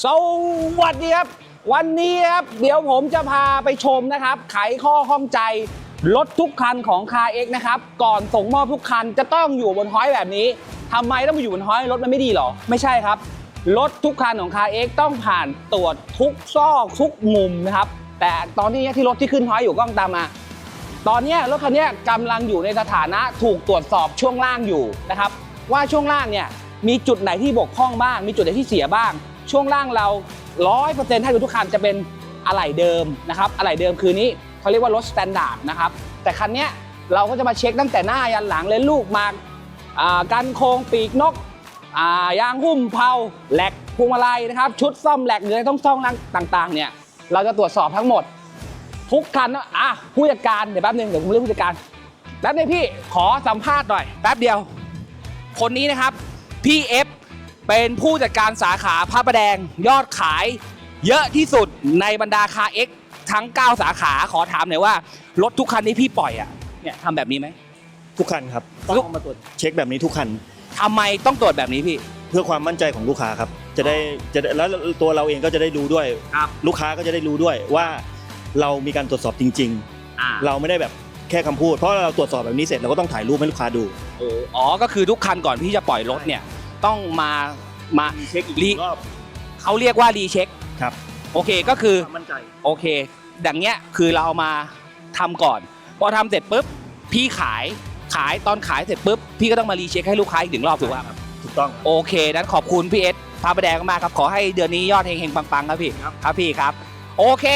สวัสดีครับ วันนี้ครับเดี๋ยวผมจะพาไปชมนะครับ ไขข้อข้องใจรถทุกคันของ c a r X นะครับ ก่อนส่งมอบทุกคันจะต้องอยู่บนห้อยแบบนี้ทำไมต้องมาอยู่บนห้อยรถมันไม่ดีหรอ ไม่ใช่ครับ รถทุกคันของ c a r X ต้องผ่านตรวจทุกซอกทุกมุมนะครับ แต่ตอนนี้ที่รถที่ขึ้นห้อยอยู่กล้องตามมาตอนนี้รถคันนี้กำลังอยู่ในสถานะถูกตรวจสอบช่วงล่างอยู่นะครับ ว่าช่วงล่างเนี่ย มีจุดไหนที่บกพร่องบ้าง มีจุดไหนที่เสียบ้าง ช่วงล่างเรา100%ให้ดูทุกคันจะเป็นอะไหล่เดิมนะครับอะไหล่เดิมคือนี้เขาเรียกว่ารถสแตนดาร์ดนะครับแต่คันนี้เราก็จะมาเช็คตั้งแต่หน้ายันหลังเลยลูกมาอ่ากันโครงปีกนกยางหุ้มเพลาแหลกพวงมาลัยนะครับ ชุดซ่อมแหลกหรืออต้องซ่อมต่างๆเนี่ยเราจะตรวจสอบทั้งหมด ทุกคันนะอะผู้จัดการเดี๋ยวแป๊บนึงเดี๋ยวผมเรียกผู้จัดการแป๊บนึงพี่ขอสัมภาษณ์หน่อยแป๊บเดียว คนนี้นะครับ พี่เอฟเป็นผู้จัดการสาขาพระประแดงยอดขาย เยอะที่สุดในบรรดาคาเอ็กทั้ง 9 สาขาขอถามหน่อยว่ารถทุกคันที่พี่ปล่อยอะเนี่ยทำแบบนี้ไหมทุกคันครับต้องเอามาตรวจเช็คแบบนี้ทุกคันทำไมต้องตรวจแบบนี้พี่ เพื่อความมั่นใจของลูกค้าครับ จะได้จะได้แล้วตัวเราเองก็จะได้รู้ด้วย ครับ ลูกค้าก็จะได้รู้ด้วยว่าเรามีการตรวจสอบจริงอ่าๆเราไม่ได้แบบ แค่คำพูด เพราะเราตรวจสอบแบบนี้เสร็จเราก็ต้องถ่ายรูปให้ลูกค้าดูอ๋อ ก็คือทุกคันก่อนที่จะปล่อยรถเนี่ยต้องมา มาเช็คอีกรีรอบเขาเรียกว่ารีเช็ค ครับ โอเคก็คือความมั่นใจโอเค ดังเนี้ยคือเราเอามาทำก่อน พอทำเสร็จปุ๊บ พี่ขาย ขายตอนขายเสร็จปุ๊บ พี่ก็ต้องมารีเช็คให้ลูกค้าอีกหนึ่งรอบถูกป่ะครับ ถูกต้อง โอเคนั้นขอบคุณพี่เอสพาประแดงมากครับ ขอให้เดือนนี้ยอดเฮงๆปังๆ ครับพี่ ครับ ครับพี่ครับ โอเค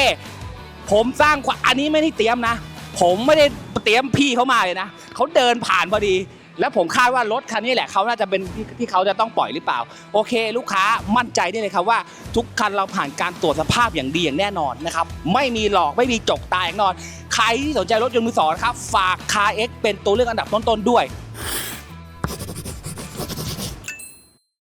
ผมสร้างความอันนี้ไม่ได้เตรียมนะ ผมไม่ได้เตรียมพี่เขามาเลยนะเขาเดินผ่านพอดี แล้วผมคาดว่ารถคันนี้แหละเขาน่าจะเป็นที่ที่เขาจะต้องปล่อยหรือเปล่า โอเค ลูกค้ามั่นใจได้เลยครับว่า ทุกคันเราผ่านการตรวจสภาพอย่างดีอย่างแน่นอนนะครับไม่มีหลอกไม่มีจกตายอย่างแน่นอน ใครที่สนใจรถยนต์มือสองนะครับฝากคาเอ็กเป็นตัวเลือกอันดับต้นๆด้วย